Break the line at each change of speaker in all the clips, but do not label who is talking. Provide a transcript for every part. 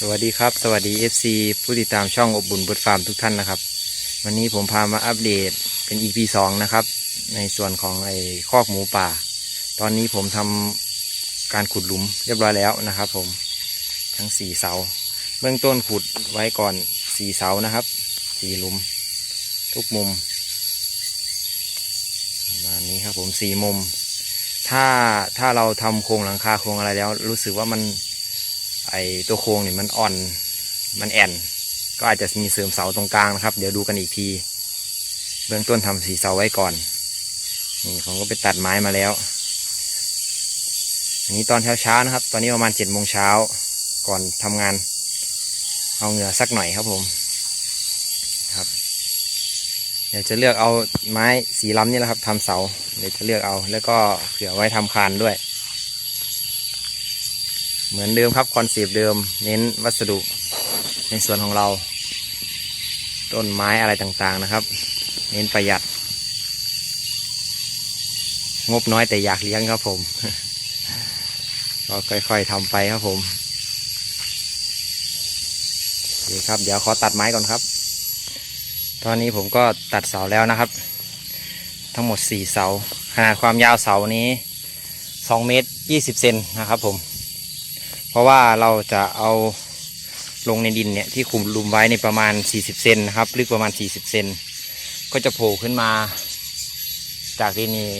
สวัสดีครับ สวัสดี FC ผู้ติดตามช่องอบบุญบุตรฟาร์มทุกท่านนะครับ วันนี้ผมพามาอัปเดตเป็น EP สองนะครับ ในส่วนของไอ้คอกหมูป่า ตอนนี้ผมทำการขุดหลุมเรียบร้อยแล้วนะครับ ผมทั้งสี่เสา เบื้องต้นขุดไว้ก่อนสี่เสานะครับสี่หลุม ทุกมุมประมาณนี้ครับผมสี่มุม ถ้าถ้าเราทำโครงหลังคาโครงอะไรแล้ว รู้สึกว่ามัน ไอตัวโครงเนี่ยมันอ่อนมันแอนก็อาจจะมีเสริมเสาตรงกลางนะครับ เดี๋ยวดูกันอีกที เบื้องต้นทำสีเสาไว้ก่อนนี่ผมก็ไปตัดไม้มาแล้ว อันนี้ตอนเช้าเช้าๆนะครับ ตอนนี้ประมาณเจ็ดโมงเช้าก่อนทำงาน เอาเหงื่อสักหน่อยครับผมครับเดี๋ยวจะเลือกเอาไม้สีล้ำนี่แหละครับทำเสาเดี๋ยวจะเลือกเอา แล้วก็เผื่อไว้ทำคานด้วย เหมือนเดิมครับคอนเซปต์เดิม เน้นวัสดุในส่วนของเรา ต้นไม้อะไรต่างๆนะครับ เน้นประหยัด งบน้อยแต่อยากเลี้ยงครับผม ก็ค่อยๆทำไปครับผมโอเครับ เดี๋ยวขอตัดไม้ก่อนครับ ตอนนี้ผมก็ตัดเสาแล้วนะครับ ทั้งหมดสี่เสา ขนาดความยาวเสานี้สองเมตรยี่สิบเซนนะครับผม ราะว่าเราจะเอาลงในดินเนี่ยที่คุมลุมไว้ในประมาณ 40 เซนนะครับลึกประมาณ 40 เซนก็จะโผล่ขึ้นมาจากดินนี่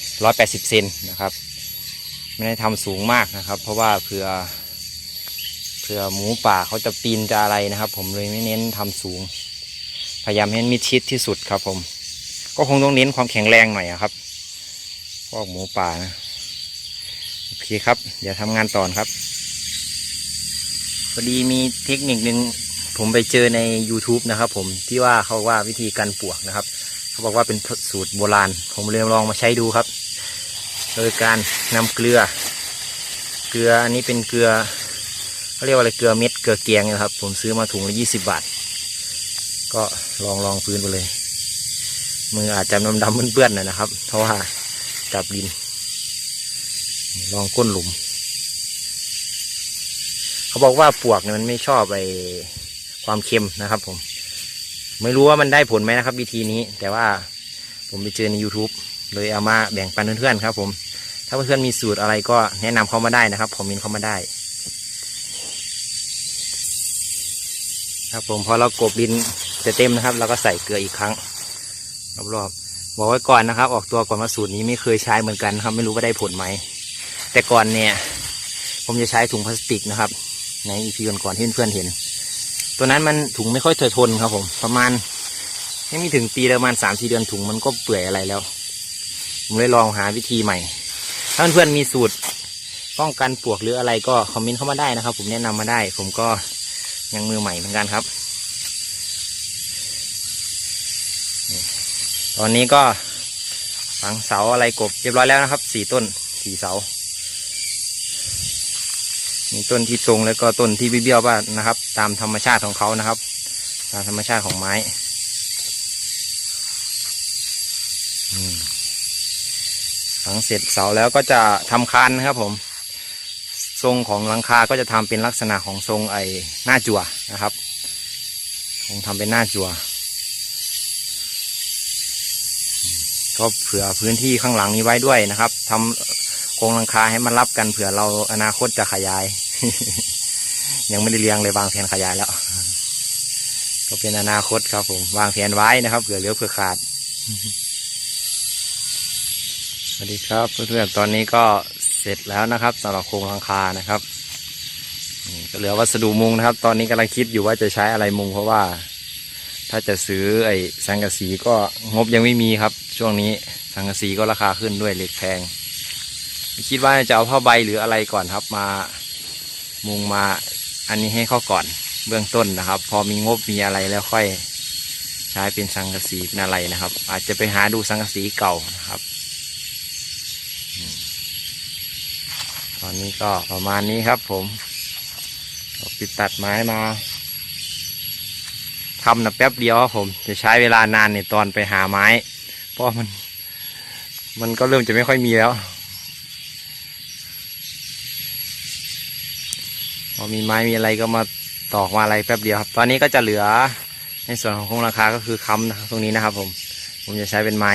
180 เซนนะครับ ไม่ได้ทำสูงมากนะครับ เพราะว่าเผื่อเผื่อหมูป่าเขาจะปีนจะอะไรนะครับ ผมเลยไม่เน้นทำสูง พยายามให้มิดชิดที่สุดครับ ผม ก็คงต้องเน้นความแข็งแรงหน่อยครับพวกหมูป่านะโอเคครับ เดี๋ยวทำงานต่อครับ พอดีมีเทคนิคหนึ่งผมไปเจอใน YouTube นะครับผมที่ว่าเขาว่าวิธีการปวกนะครับ เขาบอกว่าเป็นสูตรโบราณ ผมเลยลองมาใช้ดูครับ โดยการนำเกลือ เกลืออันนี้เป็นเกลือเขาเรียกว่าอะไรเกลือเม็ดเกลือเกียงนะครับ ผมซื้อมาถุงละยี่สิบบาท ก็ลองลองพื้นไปเลย มืออาจจะดำดำเปื้อนๆหน่อยนะครับ เพราะว่าจับดิน ลองก้นหลุม เขาบอกว่าปลวกเนี่ยมันไม่ชอบไอความเค็มนะครับ ผม ไม่รู้ว่ามันได้ผลไหมนะครับ วิธีนี้ แต่ว่าผมไปเจอใน YouTube เลยเอามาแบ่งปันเพื่อนๆครับ ผม ถ้าเพื่อนๆมีสูตรอะไรก็แนะนำเข้ามาได้นะครับคอมเมนต์เข้ามาได้ครับผมพอเรากบดินจะเต็มนะครับเราก็ใส่เกลืออีกครั้งรอบๆบอกไว้ก่อนนะครับ ออกตัวก่อนว่าสูตรนี้ไม่เคยใช้เหมือนกันครับ ไม่รู้ว่าได้ผลไหมแต่ก่อนเนี่ย ผมจะใช้ถุงพลาสติกนะครับ ในอีพีก่อนๆที่เพื่อนๆเห็น ตัวนั้นมันถุงไม่ค่อยเททนครับผม ประมาณยังไม่ถึงปีประมาณสามสี่เดือนถุงมันก็เปื่อยอะไรแล้ว ผมเลยลองหาวิธีใหม่ ถ้าเพื่อนๆมีสูตรป้องกันปลวกหรืออะไรก็คอมเมนต์เข้ามาได้นะครับ ผมแนะนำมาได้ ผมก็ยังมือใหม่เหมือนกันครับ ตอนนี้ก็ฝังเสาอะไรกบเรียบร้อยแล้วนะครับสี่ต้นสี่เสา มีต้นที่ทรงแล้วก็ต้นที่เบี้ยวบ้างนะครับ ตามธรรมชาติของเขานะครับ ตามธรรมชาติของไม้หลังเสร็จเสาแล้วก็จะทำคานนะครับ ผม ทรงของหลังคาก็จะทำเป็นลักษณะของทรงไอ้หน้าจั่วนะครับคงทำเป็นหน้าจั่วก็เผื่อพื้นที่ข้างหลังนี้ไว้ด้วยนะครับทำโครงหลังคาให้มันรับกันเผื่อเราอนาคตจะขยาย ยังไม่ได้เลี้ยงเลยวางแผนขยายแล้ว ก็เป็นอนาคตครับ ผมวางแผนไว้นะครับเผื่อเหลือเผื่อขาดสวัสดีครับเพื่อนๆตอนนี้ก็เสร็จแล้วนะครับสำหรับโครงหลังคานะครับก็เหลือวัสดุมุงนะครับ ตอนนี้กำลังคิดอยู่ว่าจะใช้อะไรมุงเพราะว่า ถ้าจะซื้อไอ้สังกะสีก็งบยังไม่มีครับ ช่วงนี้สังกะสีก็ราคาขึ้นด้วยเหล็กแพง คิดว่าจะเอาผ้าใบหรืออะไรก่อนครับมา มุงมาอันนี้ให้เขาก่อนเบื้องต้นนะครับ พอมีงบมีอะไรแล้วค่อยใช้เป็นสังกะสีเป็นอะไรนะครับ อาจจะไปหาดูสังกะสีเก่านะครับ ตอนนี้ก็ประมาณนี้ครับ ผมปิดตัดไม้มาทำนะแป๊บเดียวครับผมจะใช้เวลานานในตอนไปหาไม้ เพราะมัน มันก็เริ่มจะไม่ค่อยมีแล้ว พอมีไม้มีอะไรก็มาตอกมาอะไรแป๊บเดียวครับ ตอนนี้ก็จะเหลือในส่วนของโครงราคาก็คือค้ำนะครับตรงนี้นะครับ ผม ผมจะใช้เป็นไม้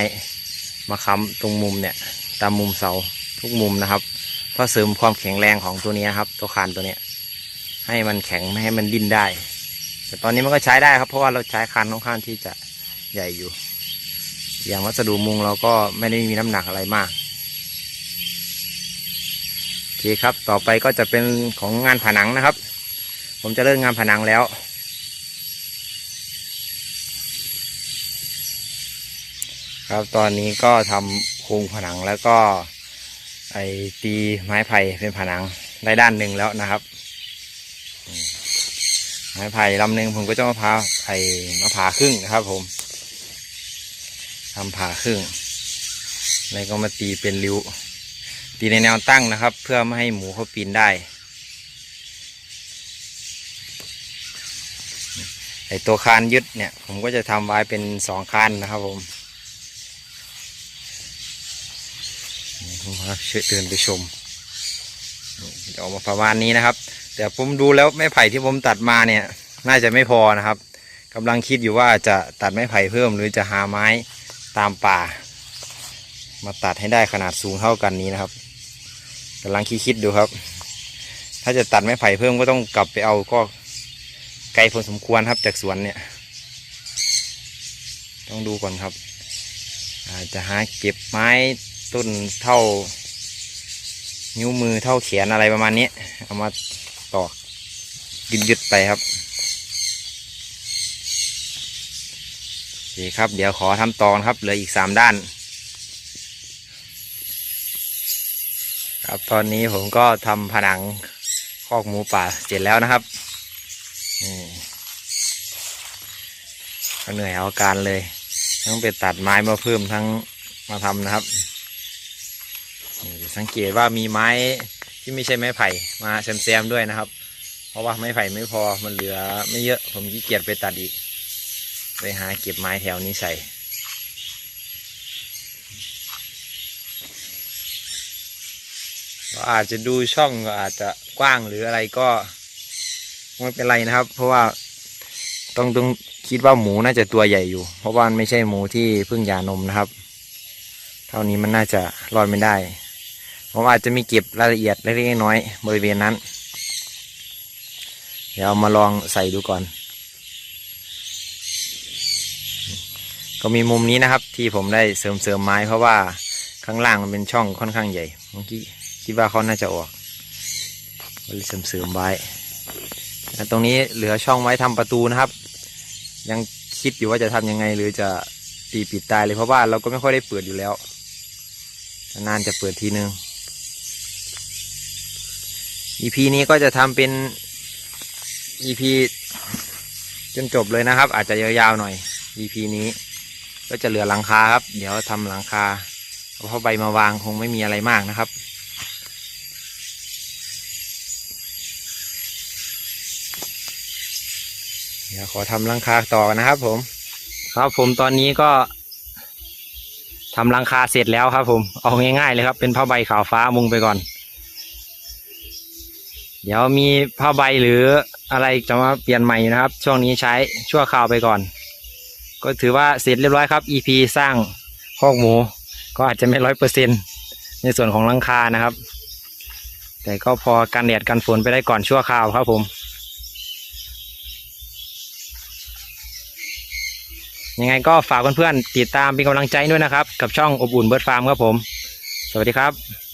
มาค้ำตรงมุมเนี่ย ตามมุมเสาทุกมุมนะครับ เพื่อเสริมความแข็งแรงของตัวนี้ครับ ตัวคานตัวเนี้ย ให้มันแข็งไม่ให้มันดิ้นได้ แต่ตอนนี้มันก็ใช้ได้ครับ เพราะว่าเราใช้คานค่อนข้างที่จะใหญ่อยู่ อย่างวัสดุมุงเราก็ไม่ได้มีน้ำหนักอะไรมาก เคครับ ต่อไปก็จะเป็นของงานผนังนะครับ ผมจะเริ่มงานผนังแล้ว ครับตอนนี้ก็ทำโครงผนังแล้วก็ไอตีไม้ไผ่เป็นผนังได้ด้านหนึ่งแล้วนะครับไม้ไผ่ลำหนึ่งผมก็จะมาพาไอ้มาผ่าครึ่งนะครับ ผมทำผ่าครึ่งแล้วก็มาตีเป็นริ้ว ตีในแนวตั้งนะครับ เพื่อไม่ให้หมูเขาปีนได้ไอตัวคานยึดเนี่ย ผมก็จะทำไว้เป็นสองคานนะครับผมผมาเชิญเดินไปชมออกมาประมาณนี้นะครับ แต่ผมดูแล้วไม้ไผ่ที่ผมตัดมาเนี่ย น่าจะไม่พอนะครับกำลังคิดอยู่ว่าจะตัดไม้ไผ่เพิ่มหรือจะหาไม้ตามป่า มาตัดให้ได้ขนาดสูงเท่ากันนี้นะครับ กำลังคิดคิดๆดูครับ ถ้าจะตัดไม้ไผ่เพิ่มก็ต้องกลับไปเอาก็ไกลพอสมควรครับจากสวนเนี่ย ต้องดูก่อนครับ อาจจะหาเก็บไม้ต้นเท่า นิ้วมือเท่าแขนอะไรประมาณนี้ เอามาตอกยึดยึดๆไปครับโอเคครับ เดี๋ยวขอทำตอนครับเหลืออีกสามด้าน ครับตอนนี้ผมก็ทำผนังคอกหมูป่าเสร็จแล้วนะครับนี่ก็เหนื่อยเอาการเลย ทั้งไปตัดไม้มาเพิ่มทั้งมาทำนะครับสังเกตว่ามีไม้ที่ไม่ใช่ไม้ไผ่มาแซมๆด้วยนะครับ เพราะว่าไม้ไผ่ไม่พอมันเหลือไม่เยอะผมขี้เกียจไปตัดอีก ไปหาเก็บไม้แถวนี้ใส่ อาจจะดูช่องอาจจะกว้างหรืออะไรก็ไม่เป็นไรนะครับ เพราะว่าต้องต้องคิดว่าหมูน่าจะตัวใหญ่อยู่ เพราะว่ามันไม่ใช่หมูที่เพิ่งหยานมนะครับ เท่านี้มันน่าจะรอดไม่ได้ผมอาจจะมีเก็บรายละเอียดเล็กๆน้อยๆบริเวณนั้น เดี๋ยวเอามาลองใส่ดูก่อน ก็มีมุมนี้นะครับที่ผมได้เสริมเสริมๆไม้เพราะว่าข้างล่างมันเป็นช่องค่อนข้างใหญ่เมื่อกี้ คิดว่าเขาน่าจะออกก็เลยเสริมเสริมๆไว้ตรงนี้เหลือช่องไว้ทำประตูนะครับ ยังคิดอยู่ว่าจะทำยังไง หรือจะตีปิดตายเลยเพราะว่าเราก็ไม่ค่อยได้เปิดอยู่แล้วนานจะเปิดทีนึง EP นี้ก็จะทำเป็น EP จนจบเลยนะครับ อาจจะยาวๆหน่อย EP นี้ ก็จะเหลือหลังคาครับ เดี๋ยวทำหลังคาเอาผ้าใบมาวางคงไม่มีอะไรมากนะครับ ดี๋ยวขอทำหลังคาต่อนะครับ ผม ครับผมตอนนี้ก็ทำหลังคาเสร็จแล้วครับ ผมเอาง่ายๆเลยครับ เป็นผ้าใบขาวฟ้ามุงไปก่อน เดี๋ยวมีผ้าใบหรืออะไรจะมาเปลี่ยนใหม่นะครับ ช่วงนี้ใช้ชั่วคราวไปก่อน ก็ถือว่าเสร็จเรียบร้อยครับ EP สร้างคอกหมู ก็อาจจะไม่ร้อยเปอร์เซ็นในส่วนของหลังคานะครับ แต่ก็พอกันแดดกันฝนไปได้ก่อนชั่วคราวครับผม ยังไงก็ฝากเพื่อนๆติดตามเป็นกำลังใจด้วยนะครับ กับช่องอบอุ่นเบิร์ดฟาร์มครับผม สวัสดีครับ